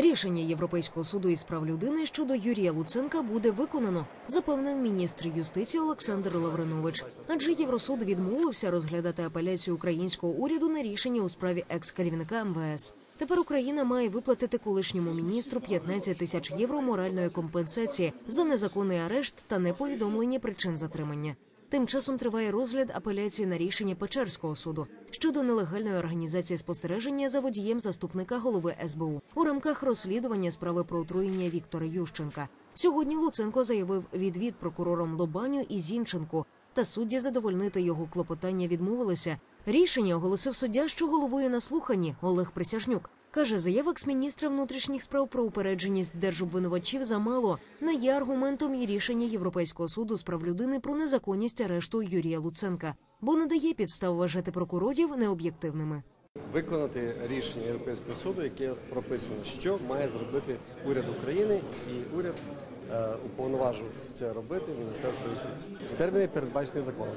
Рішення Європейського суду із прав людини щодо Юрія Луценка буде виконано, запевнив міністр юстиції Олександр Лавринович. Адже Євросуд відмовився розглядати апеляцію українського уряду на рішення у справі екс-керівника МВС. Тепер Україна має виплатити колишньому міністру 15 тисяч євро моральної компенсації за незаконний арешт та неповідомлення причин затримання. Тим часом триває розгляд апеляції на рішення Печерського суду щодо нелегальної організації спостереження за водієм заступника голови СБУ у рамках розслідування справи про отруєння Віктора Ющенка. Сьогодні Луценко заявив відвід прокурорам Лобаню і Зінченку, та судді задовольнити його клопотання відмовилися. Рішення оголосив суддя, що головує на слуханні Олег Присяжнюк. Каже, заяв екс-міністра внутрішніх справ про упередженість держобвинувачів замало. Не є аргументом і рішення Європейського суду з прав людини про незаконність арешту Юрія Луценка, бо не дає підстав вважати прокурорів необ'єктивними. виконати рішення Європейського суду, яке прописано, що має зробити уряд України, і уряд е, уповноважив це робити Міністерство юстиції. В терміни передбачені законом.